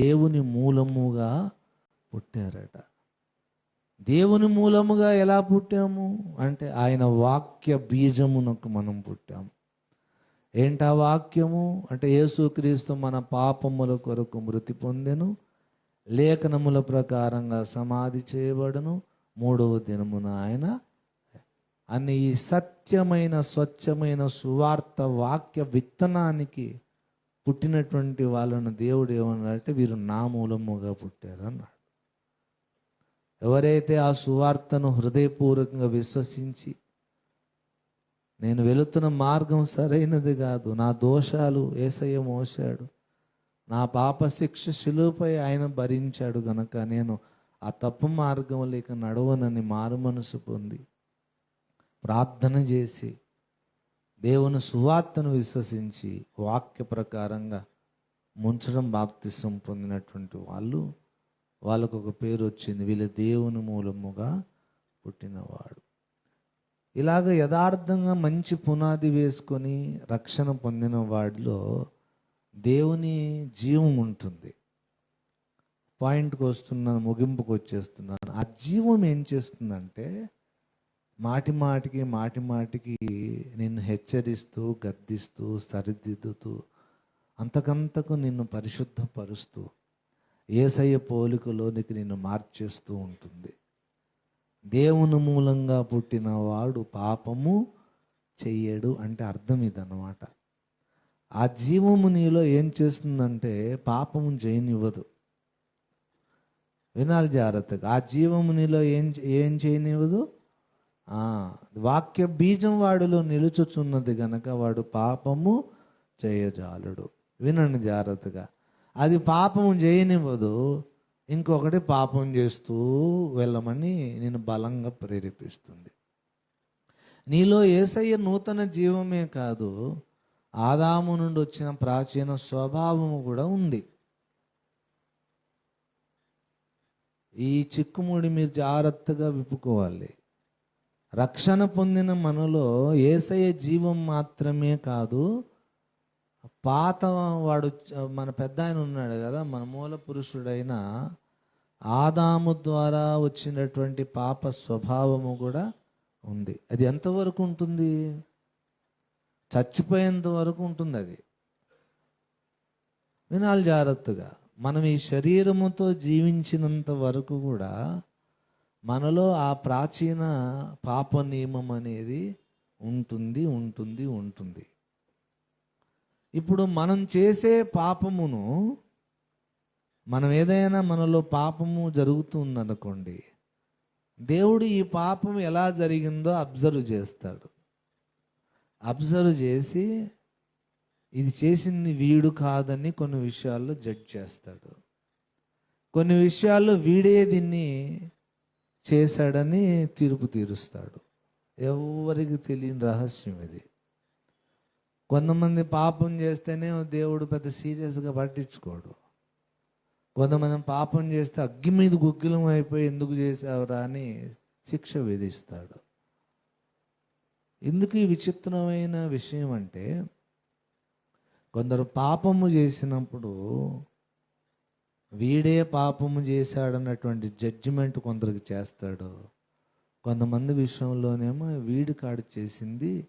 దేవుని మూలముగా పుట్టారట. దేవుని మూలముగా ఎలా పుట్టాము? అంటే ఆయన వాక్య బీజమునకు మనం పుట్టాము. ఏంటా వాక్యము? అంటే యేసుక్రీస్తు మన పాపముల కొరకు మృతి పొందెను లేఖనముల ప్రకారంగా సమాధి చేయబడను. మూడవ దినమున ఆయన అని ఈ సత్యమైన స్వచ్ఛమైన సువార్త వాక్య విత్తనానికి పుట్టినటువంటి వాళ్ళను దేవుడు ఏమన్నాడంటే వీరు నా మూలముగా పుట్టారు అన్నాడు ఎవరైతే ఆ సువార్తను హృదయపూర్వకంగా విశ్వసించి నేను వెళుతున్న మార్గం సరైనది కాదు నా దోషాలు ఏసయ్య మోసాడు నా పాప శిక్ష శిలువపై ఆయన భరించాడు గనక నేను ఆ తప్పు మార్గం లేక నడవనని మారు మనసు పొంది ప్రార్థన చేసి దేవుని సువార్తను విశ్వసించి వాక్య ప్రకారంగా ముంచడం బాప్తిసం పొందినటువంటి వాళ్ళు వాళ్ళకు ఒక పేరు వచ్చింది. వీళ్ళ దేవుని మూలముగా పుట్టినవాడు. ఇలాగ యథార్థంగా మంచి పునాది వేసుకొని రక్షణ పొందిన వాడిలో దేవుని జీవం ఉంటుంది. పాయింట్కి వస్తున్నాను ముగింపుకు వచ్చేస్తున్నాను ఆ జీవం ఏం చేస్తుందంటే మాటి మాటికి మాటి మాటికి నిన్ను హెచ్చరిస్తూ గద్దిస్తూ సరిదిద్దుతూ అంతకంతకు నిన్ను పరిశుద్ధపరుస్తూ ఏసయ్య పోలికలోనికి నిన్ను మార్చేస్తూ ఉంటుంది. దేవుని మూలంగా పుట్టిన వాడు పాపము చెయ్యడు అంటే అర్థం ఇదన్నమాట. ఆ జీవము నీలో ఏం చేస్తుందంటే పాపము చేయనివ్వదు. వినాలి జాగ్రత్తగా. ఆ జీవము నీలో ఏం ఏం చేయనివ్వదు? వాక్య బీజం వాడిలో నిలుచుచున్నది గనక వాడు పాపము చేయజాలడు. వినండి జాగ్రత్తగా. అది పాపము చేయనివ్వదు. ఇంకొకటి పాపం చేస్తూ వెళ్ళమని నేను బలంగా ప్రేరేపిస్తుంది. నీలో ఏసయ్య నూతన జీవమే కాదు ఆదాము నుండి వచ్చిన ప్రాచీన స్వభావము కూడా ఉంది. ఈ చిక్కుముడి మీరు జాగ్రత్తగా విప్పుకోవాలి. రక్షణ పొందిన మనలో ఏసయ్య జీవం మాత్రమే కాదు పాత వాడు మన పెద్ద ఆయన ఉన్నాడు కదా మన మూల పురుషుడైన ఆదాము ద్వారా వచ్చినటువంటి పాప స్వభావము కూడా ఉంది. అది ఎంతవరకు ఉంటుంది? చచ్చిపోయేంత వరకు ఉంటుంది అది. వినాలి జాగ్రత్తగా. మనం ఈ శరీరముతో జీవించినంత వరకు కూడా మనలో ఆ ప్రాచీన పాప నియమం అనేది ఉంటుంది ఉంటుంది ఉంటుంది. ఇప్పుడు మనం చేసే పాపమును మనం ఏదైనా మనలో పాపము జరుగుతుందనుకోండి దేవుడు ఈ పాపం ఎలా జరిగిందో అబ్జర్వ్ చేస్తాడు. అబ్జర్వ్ చేసి ఇది చేసింది వీడు కాదని కొన్ని విషయాల్లో జడ్జ్ చేస్తాడు. కొన్ని విషయాల్లో వీడే దీన్ని చేశాడని తీర్పు తీరుస్తాడు. ఎవరికి తెలియని రహస్యం ఇది. కొంతమంది పాపం చేస్తేనే దేవుడు పెద్ద సీరియస్గా పట్టించుకోడు. కొంతమంది పాపం చేస్తే అగ్గి మీద గుగ్గిలం అయిపోయి ఎందుకు చేసావురా అని శిక్ష విధిస్తాడు. ఎందుకు ఈ విచిత్రమైన విషయం అంటే కొందరు పాపము చేసినప్పుడు వీడే పాపము చేశాడన్నటువంటి జడ్జిమెంట్ కొందరికి చేస్తాడు. కొంతమంది విషయంలోనేమో వీడి కాడు చేసింది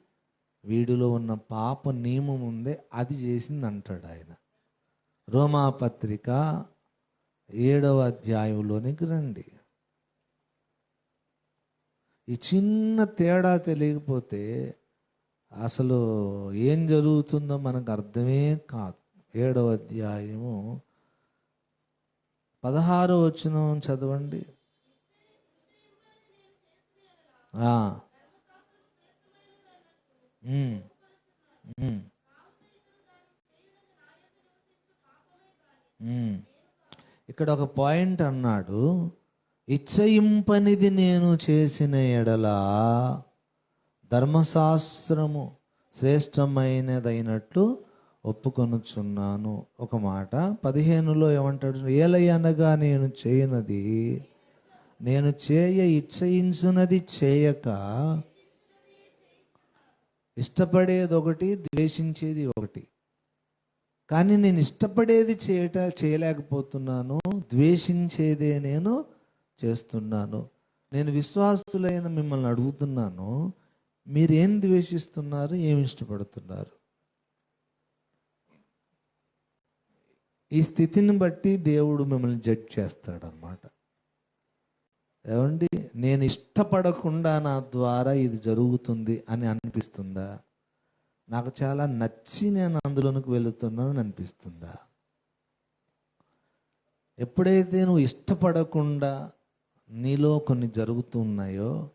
వీడిలో ఉన్న పాప నియమం ఉందే అది చేసింది అంటాడు ఆయన. రోమాపత్రిక ఏడవ అధ్యాయంలోనికి రండి. ఈ చిన్న తేడా తెలియకపోతే అసలు ఏం జరుగుతుందో మనకు అర్థమే కాదు. ఏడవ అధ్యాయము పదహారో వచనం చదవండి. ఇక్కడ ఒక పాయింట్ అన్నాడు. ఇచ్చయింపనిది నేను చేసిన ఎడల ధర్మశాస్త్రము శ్రేష్టమైనదైనట్లు ఒప్పుకొనుచున్నాను. ఒక మాట పదిహేనులో ఏమంటాడు ఏలయనగా నేను చేయనది నేను చేయ ఇచ్చయించున్నది చేయక ఇష్టపడేది ఒకటి ద్వేషించేది ఒకటి. కానీ నేను ఇష్టపడేది చేయట చేయలేకపోతున్నాను ద్వేషించేదే నేను చేస్తున్నాను. నేను విశ్వాసులైన మిమ్మల్ని అడుగుతున్నాను మీరేం ద్వేషిస్తున్నారు ఏమి ఇష్టపడుతున్నారు? ఈ స్థితిని బట్టి దేవుడు మిమ్మల్ని జడ్జ్ చేస్తాడనమాట ఏమండి? నేను ఇష్టపడకుండా నా ద్వారా ఇది జరుగుతుంది అని అనిపిస్తుందా? నాకు చాలా నచ్చి నేను అందులోనికి వెళుతున్నాను అనిపిస్తుందా? ఎప్పుడైతే నువ్వు ఇష్టపడకుండా నీలో కొన్ని జరుగుతున్నాయో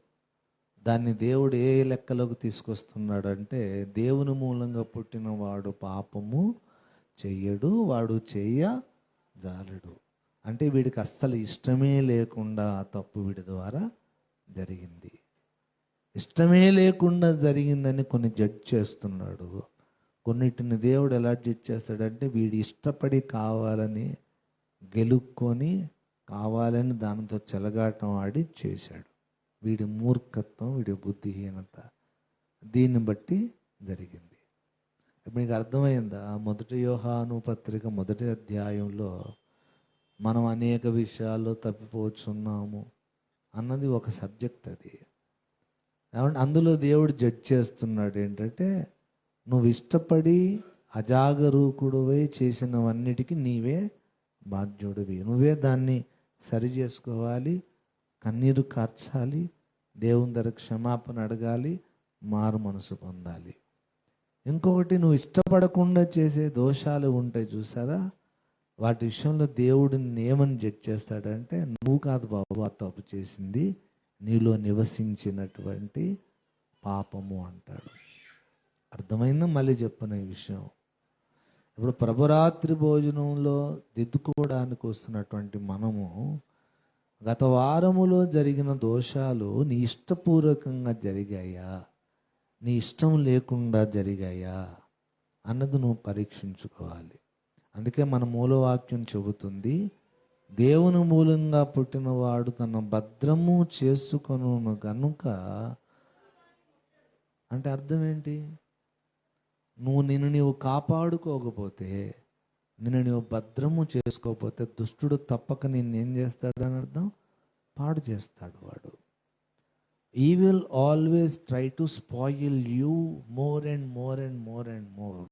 దాన్ని దేవుడు ఏ లెక్కలోకి తీసుకొస్తున్నాడంటే దేవుని మూలంగా పుట్టిన వాడు పాపము చెయ్యడు వాడు చెయ్య జాలడు. అంటే వీడికి అస్సలు ఇష్టమే లేకుండా తప్పు వీడి ద్వారా జరిగింది. ఇష్టమే లేకుండా జరిగిందని కొన్ని జడ్జ్ చేస్తున్నాడు. కొన్నిటిని దేవుడు ఎలా జడ్జ్ చేస్తాడంటే వీడి ఇష్టపడి కావాలని గెలుక్కొని కావాలని దానితో చెలగాటం ఆడి చేశాడు. వీడి మూర్ఖత్వం వీడి బుద్ధిహీనత దీన్ని బట్టి జరిగింది. ఇప్పుడు మీకు అర్థమైందా? మొదటి యోహాను పత్రిక మొదటి అధ్యాయంలో మనం అనేక విషయాల్లో తప్పిపోతున్నాము అన్నది ఒక సబ్జెక్ట్ అది. అందులో దేవుడు జడ్జ్ చేస్తున్నాడు ఏంటంటే నువ్వు ఇష్టపడి అజాగరూకుడువై చేసినవన్నిటికీ నీవే బాధ్యుడివి. నువ్వే దాన్ని సరి చేసుకోవాలి కన్నీరు కార్చాలి దేవుని దగ్గర క్షమాపణ అడగాలి మారు మనసు పొందాలి. ఇంకొకటి నువ్వు ఇష్టపడకుండా చేసే దోషాలు ఉంటాయి చూసారా? వాటి విషయంలో దేవుడిని ఏమని జడ్జ్ చేస్తాడంటే నువ్వు కాదు బాబు ఆ తప్పు చేసింది నీలో నివసించినటువంటి పాపము అంటాడు. అర్థమైందా? మళ్ళీ చెప్పను ఈ విషయం. ఇప్పుడు ప్రభురాత్రి భోజనంలో దిద్దుకోవడానికి వస్తున్నటువంటి మనము గత వారములో జరిగిన దోషాలు నీ ఇష్టపూర్వకంగా జరిగాయా? నీ ఇష్టం లేకుండా జరిగాయా అన్నది నువ్వు పరీక్షించుకోవాలి. అందుకే మన మూలవాక్యం చెబుతుంది దేవుని మూలంగా పుట్టినవాడు తన భద్రము చేసుకొను గనుక. అంటే అర్థం ఏంటి? నువ్వు నిన్ను నీవు కాపాడుకోకపోతే నిన్ను నీవు భద్రము చేసుకోకపోతే దుష్టుడు తప్పక నిన్నేం చేస్తాడని అర్థం? పాడు చేస్తాడు వాడు. he will always try to spoil you more and more and more and more.